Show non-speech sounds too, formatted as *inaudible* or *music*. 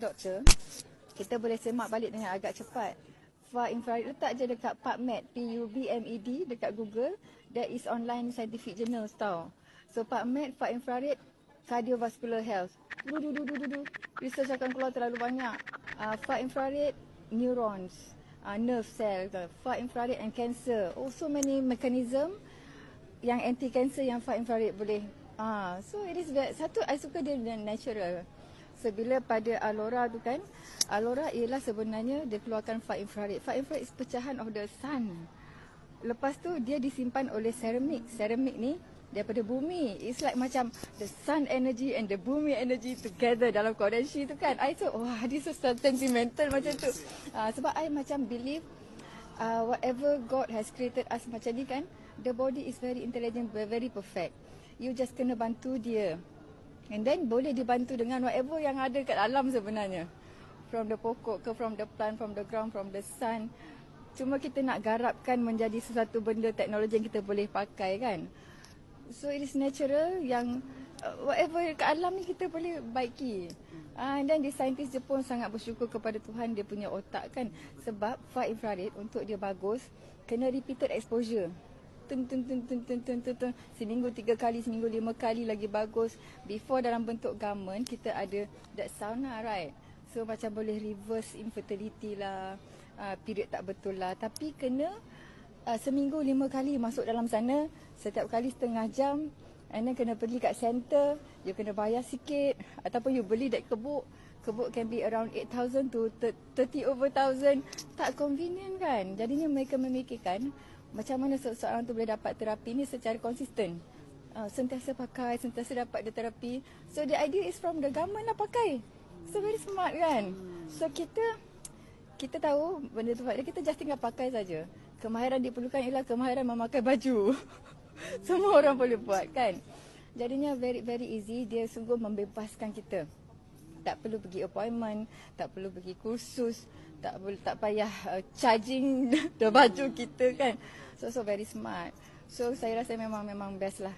doktor, kita boleh semak balik dengan agak cepat. Far infrared letak je dekat PubMed, P-U-B-M-E-D dekat Google. That is online scientific journals tau. So PubMed, far infrared, cardiovascular health. Du, du, du, du, du, du. Research akan keluar terlalu banyak. Uh, far infrared, neurons, uh, nerve cell, far infrared and cancer. Also many mechanism yang anti cancer yang far infrared boleh. Ah, so it is very, satu I suka dia natural. Bila pada Alora tu kan, Alora ialah sebenarnya dia keluarkan far infrared. Far infrared is pecahan of the sun. Lepas tu dia disimpan oleh ceramic. Ceramic ni daripada bumi. It's like macam the sun energy and the bumi energy together dalam Kodansha tu kan. I thought, wah this is so sentimental macam tu. Uh, sebab I macam believe uh, whatever God has created us macam ni kan, the body is very intelligent, very perfect. You just kena bantu dia. And then boleh dibantu dengan whatever yang ada kat alam sebenarnya. From the pokok ke, from the plant, from the ground, from the sun. Cuma kita nak garapkan menjadi sesuatu benda teknologi yang kita boleh pakai kan. So it is natural yang uh, whatever kat alam ni kita boleh baiki. Uh, and then the scientist Jepun sangat bersyukur kepada Tuhan dia punya otak kan. Sebab far infrared untuk dia bagus kena repeated exposure tum tum tum tum tum tum tum, tum. seminggu tiga kali seminggu lima kali lagi bagus. Before dalam bentuk garment kita ada that sauna lah, right? So macam boleh reverse infertility lah. Uh, period tak betul lah. Tapi kena uh, seminggu lima kali masuk dalam sana. Setiap kali setengah jam and then kena pergi kat center. You kena bayar sikit. Ataupun you beli that kebuk. Kebuk can be around 8000 to 30 over 1000 tak convenient kan? Jadinya mereka memikirkan macam mana seseorang tu boleh dapat terapi ni secara konsisten. Uh, sentiasa pakai, sentiasa dapat dia terapi. So the idea is from the government lah pakai. So very smart kan. So kita kita tahu benda tu kita just tinggal pakai saja. Kemahiran diperlukan ialah kemahiran memakai baju. *laughs* Semua orang boleh buat kan. Jadinya very very easy dia sungguh membebaskan kita. Tak perlu pergi appointment, tak perlu pergi kursus, tak boleh tak payah uh, charging *laughs* the baju kita kan. So so very smart. So saya rasa memang memang best lah.